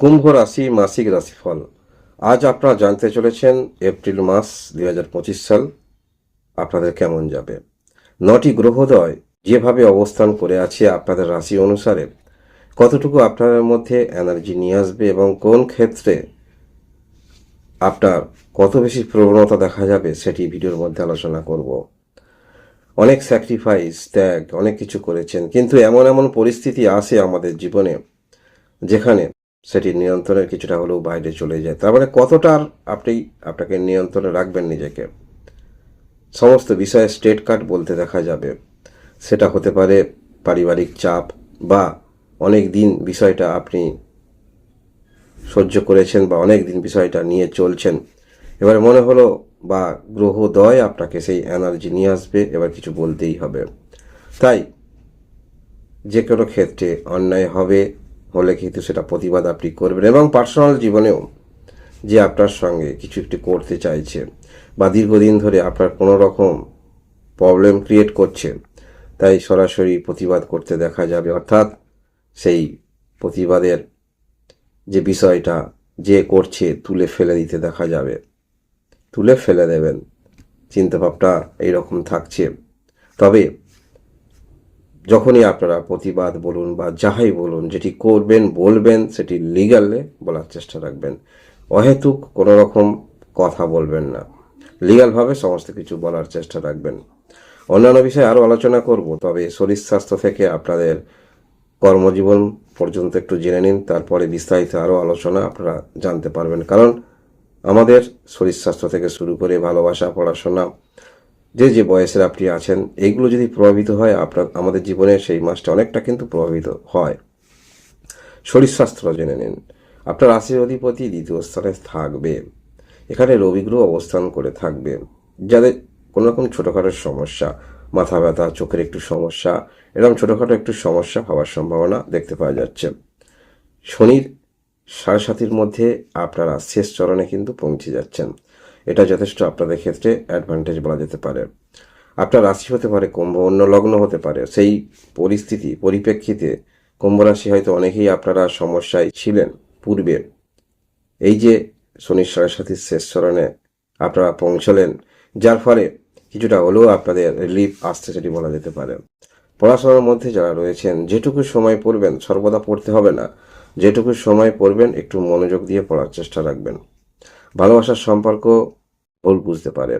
কুম্ভ রাশি, মাসিক রাশিফল। আজ আপনারা জানতে চলেছেন এপ্রিল মাস দুই হাজার পঁচিশ সাল আপনাদের কেমন যাবে। নটি গ্রহদয় যেভাবে অবস্থান করে আছে আপনাদের রাশি অনুসারে, কতটুকু আপনাদের মধ্যে এনার্জি নিয়ে আসবে এবং কোন ক্ষেত্রে আপনার কত বেশি প্রবণতা দেখা যাবে সেটি ভিডিওর মধ্যে আলোচনা করব। অনেক স্যাক্রিফাইস ত্যাগ, অনেক কিছু করেছেন, কিন্তু এমন এমন পরিস্থিতি আসে আমাদের জীবনে যেখানে সেটি নিয়ন্ত্রণের কিছুটা হলেও বাইরে চলে যায়। তার মানে কতটা আপনি আপনাকে নিয়ন্ত্রণে রাখবেন নিজেকে? সমস্ত বিষয়ে স্টেট কার্ড বলতে দেখা যাবে। সেটা হতে পারে পারিবারিক চাপ বা অনেক দিন বিষয়টা আপনি সহ্য করেছেন বা অনেক দিন বিষয়টা নিয়ে চলছেন। এবার মনে হলো বা গ্রহদয় আপনাকে সেই এনার্জি নিয়ে আসবে, এবার কিছু বলতেই হবে। তাই যে কোনো ক্ষেত্রে অন্যায় হবে হলে কিন্তু সেটা প্রতিবাদ আপনি করবেন এবং পার্সোনাল জীবনেও যে আপনার সঙ্গে কিছু একটি করতে চাইছে বা দীর্ঘদিন ধরে আপনার কোনো রকম প্রবলেম ক্রিয়েট করছে, তাই সরাসরি প্রতিবাদ করতে দেখা যাবে। অর্থাৎ সেই প্রতিবাদের যে বিষয়টা যে করছে তুলে ফেলে দিতে দেখা যাবে। তুলে ফেলে দেবেন। চিন্তাভাবনা এইরকম থাকছে। তবে যখনই আপনারা প্রতিবাদ বলুন বা যাহাই বলুন, যেটি করবেন, বলবেন, সেটি লিগালে বলার চেষ্টা রাখবেন। অহেতুক কোনো রকম কথা বলবেন না। লিগালভাবে সমস্ত কিছু বলার চেষ্টা রাখবেন। অন্যান্য বিষয়ে আরও আলোচনা করব, তবে শরীর স্বাস্থ্য থেকে আপনাদের কর্মজীবন পর্যন্ত একটু জেনে নিন, তারপরে বিস্তারিত আরও আলোচনা আপনারা জানতে পারবেন। কারণ আমাদের শরীর স্বাস্থ্য থেকে শুরু করে ভালোবাসা, পড়াশোনা যে যে বয়সের আপনি আছেন, এইগুলো যদি প্রভাবিত হয়, আপনার, আমাদের জীবনে সেই মাসটা অনেকটা কিন্তু প্রভাবিত হয়। শরীর স্বাস্থ্য জেনে নিন। আপনার রাশির অধিপতি দ্বিতীয় স্থানে থাকবে। এখানে রবিগ্রহ অবস্থান করে থাকবে। যাদের কোনো রকম ছোটোখাটো সমস্যা, মাথা ব্যথা, চোখের একটু সমস্যা, এরকম ছোটোখাটো একটু সমস্যা হওয়ার সম্ভাবনা দেখতে পাওয়া যাচ্ছে। শনির সাড়ে সাতির মধ্যে আপনারা শেষ চরণে কিন্তু পৌঁছে যাচ্ছেন। এটা যথেষ্ট আপনাদের ক্ষেত্রে অ্যাডভান্টেজ বলা যেতে পারে। আপনার রাশি হতে পারে কুম্ভ, অন্য লগ্ন হতে পারে। সেই পরিস্থিতি, পরিপ্রেক্ষিতে কুম্ভ রাশি হয়তো অনেকেই আপনারা সমস্যায় ছিলেন পূর্বে। এই যে শনির সাড়ে সাতির শেষ চরণে আপনারা পৌঁছলেন, যার ফলে কিছুটা হলেও আপনাদের রিলিফ আসতে সেটি বলা যেতে পারে। পড়াশোনার মধ্যে যারা রয়েছেন, যেটুকু সময় পড়বেন, সর্বদা পড়তে হবে না। যেটুকু সময় পড়বেন, একটু মনোযোগ দিয়ে পড়ার চেষ্টা রাখবেন। ভালোবাসার সম্পর্ক ভুল বুঝতে পারে।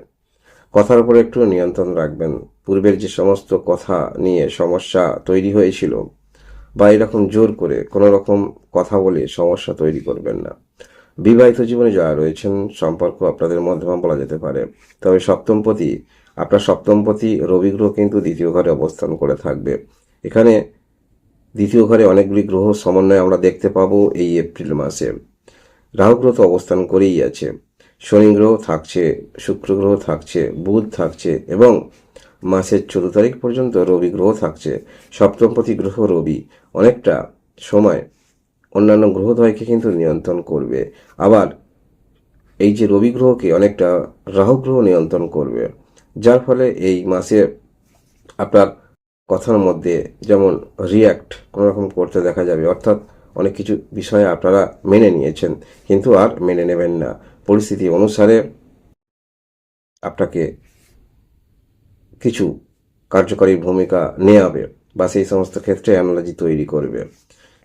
কথার উপর একটু নিয়ন্ত্রণ রাখবেন। পূর্বের যে সমস্ত কথা নিয়ে সমস্যা তৈরি হয়েছিল বা এরকম জোর করে কোনো রকম কথা বলে সমস্যা তৈরি করবেন না। বিবাহিত জীবনে যারা রয়েছেন, সম্পর্ক আপনাদের মধ্যমা বলা যেতে পারে। তবে সপ্তমপতি আপনার সপ্তমপতি রবি গ্রহ কিন্তু দ্বিতীয় ঘরে অবস্থান করে থাকবে। এখানে দ্বিতীয় ঘরে অনেকগুলি গ্রহ সমন্বয় আমরা দেখতে পাবো এই এপ্রিল মাসে। রাহু গ্রহ তো অবস্থান করেই আছে। শনি গ্রহ থাকছে, শুক্র গ্রহ থাকছে, বুধ থাকছে এবং মাসের চোদ্দ তারিখ পর্যন্ত রবি গ্রহ থাকছে। সপ্তমপতি গ্রহ রবি। অনেকটা সময় অন্যান্য গ্রহদ্বয়কে কিন্তু নিয়ন্ত্রণ করবে। আবার এই যে রবি গ্রহকে অনেকটা রাহু গ্রহ নিয়ন্ত্রণ করবে। যার ফলে এই মাসে আপনার কথার মধ্যে যেমন রিয়্যাক্ট কোনো রকম করতে দেখা যাবে। অর্থাৎ অনেক কিছু বিষয়ে আপনারা মেনে নিয়েছেন, কিন্তু আর মেনে নেবেন না। পরিস্থিতি অনুসারে আপনাকে কিছু কার্যকরী ভূমিকা নেওয়াবে বা সেই সমস্ত ক্ষেত্রে অ্যানালজি তৈরি করবে।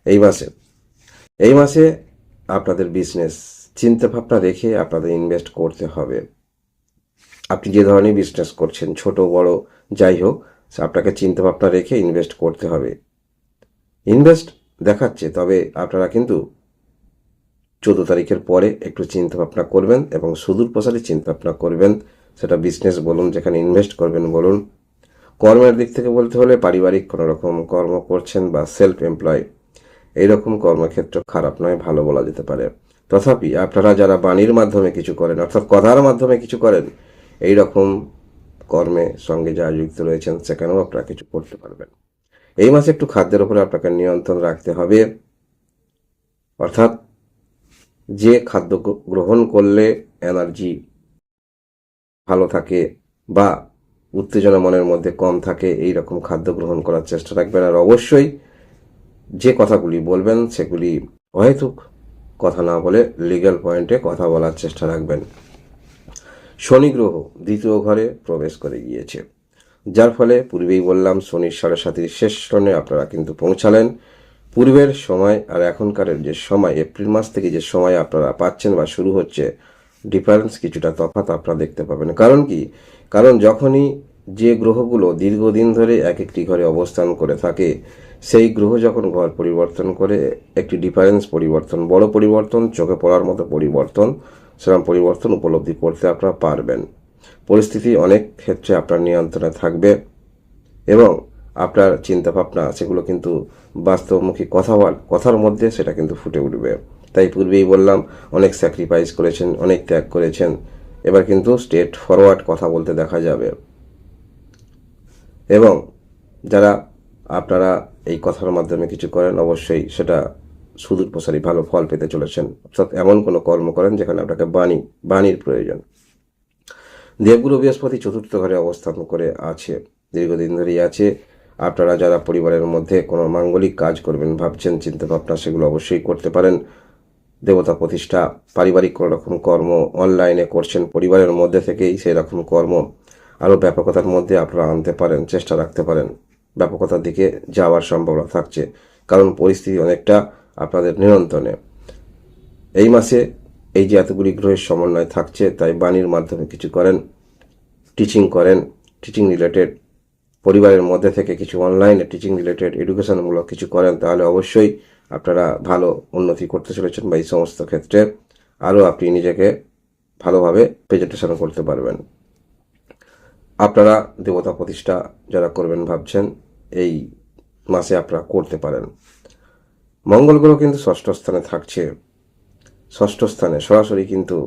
এই মাসে এই মাসে আপনাদের বিজনেস চিন্তা ভাবনা রেখে আপনাদের ইনভেস্ট করতে হবে। আপনি যে ধরনের বিজনেস করছেন, ছোট, বড়, যাই হোক, আপনাকে চিন্তা ভাবনা রেখে ইনভেস্ট করতে হবে। ইনভেস্ট দেখাচ্ছে, তবে আপনারা কিন্তু চোদ্দ তারিখের পরে একটু চিন্তা ভাবনা করবেন এবং সুদূর প্রসারী ভাবনা করবেন। সেটা বিজনেস বলুন, যেখানে ইনভেস্ট করবেন বলুন। কর্মের দিক থেকে বলতে হলে পারিবারিক কোনো রকম কর্ম করছেন বা সেলফ এমপ্লয় এইরকম কর্মক্ষেত্র খারাপ নয়, ভালো বলা যেতে পারে। তথাপি আপনারা যারা বাণীর মাধ্যমে কিছু করেন, অর্থাৎ কথার মাধ্যমে কিছু করেন এই রকম কর্মে সঙ্গে যারা যুক্ত রয়েছেন, সেখানেও আপনারা কিছু করতে পারবেন। এই মাসে একটু খাদ্যের উপরে আপনাকে নিয়ন্ত্রণ রাখতে হবে। অর্থাৎ যে খাদ্য গ্রহণ করলে এনার্জি ভালো থাকে বা উত্তেজনা মনের মধ্যে কম থাকে, এই রকম খাদ্য গ্রহণ করার চেষ্টা রাখবেন। আর অবশ্যই যে কথাগুলি বলবেন সেগুলি অহেতুক কথা না বলে লিগ্যাল পয়েন্টে কথা বলার চেষ্টা রাখবেন। শনি গ্রহ দ্বিতীয় ঘরে প্রবেশ করে গিয়েছে। যার ফলে পূর্বেই বললাম শনির সাড়ে সাতির শেষ টনে আপনারা কিন্তু পৌঁছালেন। পূর্বের সময় আর এখনকারের যে সময়, এপ্রিল মাস থেকে যে সময় আপনারা পাচ্ছেন বা শুরু হচ্ছে ডিফারেন্স কিছুটা তফাৎ আপনারা দেখতে পাবেন। কারণ কি? কারণ যখনই যে গ্রহগুলো দীর্ঘদিন ধরে এক একটি ঘরে অবস্থান করে থাকে, সেই গ্রহ যখন ঘর পরিবর্তন করে, একটি ডিফারেন্স পরিবর্তন, বড় পরিবর্তন, চোখে পড়ার মতো পরিবর্তন সেরকম পরিবর্তন উপলব্ধি করতে আপনারা পারবেন। পরিস্থিতি অনেক ক্ষেত্রে আপনার নিয়ন্ত্রণে থাকবে এবং আপনার চিন্তাভাবনা সেগুলো কিন্তু বাস্তবমুখী কথা বল- কথার মধ্যে সেটা কিন্তু ফুটে উঠবে। তাই পূর্বেই বললাম, অনেক স্যাক্রিফাইস করেছেন, অনেক ত্যাগ করেছেন। এবার কিন্তু স্টেট ফরওয়ার্ড কথা বলতে দেখা যাবে। এবং যারা আপনারা এই কথার মাধ্যমে কিছু করেন, অবশ্যই সেটা সুদূর প্রসারী ভালো ফল পেতে চলেছেন। অর্থাৎ এমন কোনো কর্ম করেন যেখানে আপনাকে বাণী, বাণীর প্রয়োজন। দেবগুরু বৃহস্পতি চতুর্থ ঘরে অবস্থান করে আছে, দীর্ঘদিন ধরেই আছে। আপনারা যারা পরিবারের মধ্যে কোনো মাঙ্গলিক কাজ করবেন, ভাবছেন চিন্তা ভাবনা সেগুলো অবশ্যই করতে পারেন। দেবতা প্রতিষ্ঠা, পারিবারিক কোনো রকম কর্ম অনলাইনে করছেন, পরিবারের মধ্যে থেকেই সেই রকম কর্ম আরও ব্যাপকতার মধ্যে আপনারা আনতে পারেন, চেষ্টা রাখতে পারেন। ব্যাপকতার দিকে যাওয়ার সম্ভাবনা থাকছে, কারণ পরিস্থিতি অনেকটা আপনাদের নিয়ন্ত্রণে। এই মাসে এই যে এতগুলি গ্রহের সমন্বয় থাকছে, তাই বাণীর মাধ্যমে কিছু করেন টিচিং করেন টিচিং রিলেটেড পরিবারের মধ্যে থেকে কিছু অনলাইনে টিচিং রিলেটেড এডুকেশনমূলক কিছু করেন, তাহলে অবশ্যই আপনারা ভালো উন্নতি করতে চলেছেন বা এই সমস্ত ক্ষেত্রে আরও আপনি নিজেকে ভালোভাবে প্রেজেন্টেশন করতে পারবেন। আপনারা দেবতা প্রতিষ্ঠা যারা করবেন ভাবছেন, এই মাসে আপনারা করতে পারেন। মঙ্গল গ্রহ কিন্তু ষষ্ঠ স্থানে থাকছে। ষষ্ঠ স্থানে, সরাসরি কিন্তু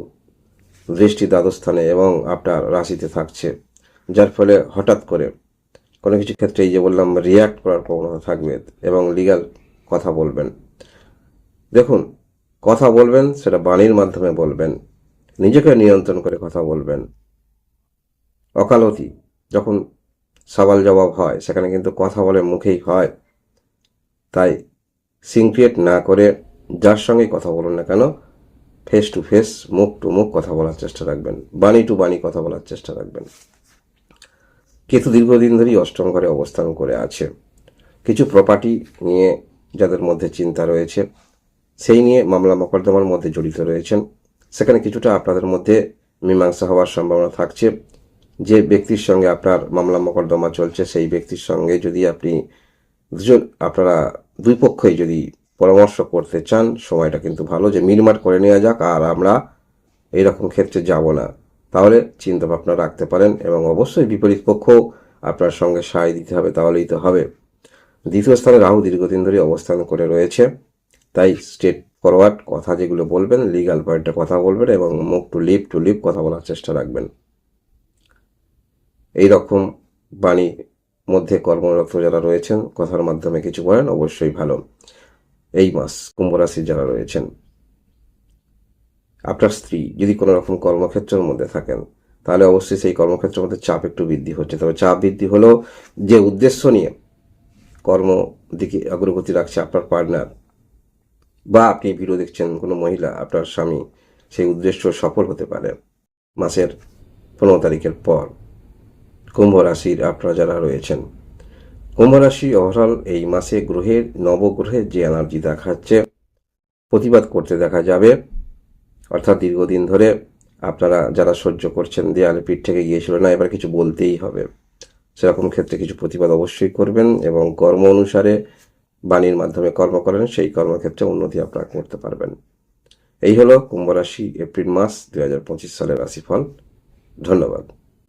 দৃষ্টি দ্বাদশ স্থানে এবং আপনার রাশিতে থাকছে। যার ফলে হঠাৎ করে কোনো কিছু ক্ষেত্রে এই যে বললাম রিয়্যাক্ট করার প্রবণতা থাকবে এবং লিগ্যাল কথা বলবেন। দেখুন, কথা বলবেন, সেটা বাণীর মাধ্যমে বলবেন, নিজেকে নিয়ন্ত্রণ করে কথা বলবেন। অকালতি, যখন সওয়াল জবাব হয়, সেখানে কিন্তু কথা বলে মুখেই হয়। তাই সিনক্রিয়েট না করে যার সঙ্গে কথা বলুন না কেন ফেস টু ফেস মুখ টু মুখ কথা বলার চেষ্টা রাখবেন, বাণী টু বাণী কথা বলার চেষ্টা রাখবেন। কেতু দীর্ঘদিন ধরেই অষ্টম ঘরে অবস্থান করে আছে। কিছু প্রপার্টি নিয়ে যাদের মধ্যে চিন্তা রয়েছে, সেই নিয়ে মামলা মোকদ্দমার মধ্যে জড়িত রয়েছেন। সেখানে কিছুটা আপনাদের মধ্যে মীমাংসা হওয়ার সম্ভাবনা থাকছে। যে ব্যক্তির সঙ্গে আপনার মামলা মোকদ্দমা চলছে, সেই ব্যক্তির সঙ্গে যদি আপনি দুজন, আপনারা দুই পক্ষই যদি পরামর্শ করতে চান, সময়টা কিন্তু ভালো, যে মিটমাট করে নেওয়া যাক, আর আমরা এইরকম ক্ষেত্রে যাব না। তাহলে চিন্তা ভাবনা রাখতে পারেন এবং অবশ্যই বিপরীত পক্ষ আপনার সঙ্গে সায় দিতে হবে, তাহলেই তো হবে। দ্বিতীয় স্থানে রাহু দীর্ঘদিন ধরে অবস্থান করে রয়েছে। তাই স্টেট ফরওয়ার্ড কথা যেগুলো বলবেন, লিগাল পয়েন্টে কথা বলবেন এবং মুখ টু লিপ টু লিপ কথা বলার চেষ্টা রাখবেন। এই রকম বাণী মধ্যে কর্মরত যারা রয়েছেন, কথার মাধ্যমে কিছু বলেন, অবশ্যই ভালো। এই মাস কুম্ভ যারা রয়েছেন, আপনার স্ত্রী যদি কোনো রকম কর্মক্ষেত্রের মধ্যে থাকেন, তাহলে অবশ্যই সেই কর্মক্ষেত্রের মধ্যে চাপ একটু বৃদ্ধি হচ্ছে। তবে চাপ বৃদ্ধি হলেও যে উদ্দেশ্য নিয়ে কর্ম দিকে অগ্রগতি রাখছে আপনার পার্টনার, বা আপনি ভিডিও দেখছেন কোনো মহিলা, আপনার স্বামী, সেই উদ্দেশ্য সফল হতে পারে মাসের পনেরো তারিখের পর। কুম্ভ রাশির আপনারা যারা রয়েছেন কুম্ভ রাশি ওভারঅল এই মাসে গ্রহের নবগ্রহের যে এনার্জি দেখাচ্ছে প্রতিবাদ করতে দেখা যাবে। অর্থাৎ দীর্ঘদিন ধরে আপনারা যারা সহ্য করছেন, দেয়ালে পিঠ থেকে গিয়েছিল না, এবার কিছু বলতেই হবে। সেরকম ক্ষেত্রে কিছু প্রতিবাদ অবশ্যই করবেন এবং কর্ম অনুসারে বাণীর মাধ্যমে কর্ম করেন, সেই কর্মক্ষেত্রে উন্নতি আপনারা করতে পারবেন। এই হলো কুম্ভ রাশি এপ্রিল মাস দু হাজার পঁচিশ সালের রাশিফল। ধন্যবাদ।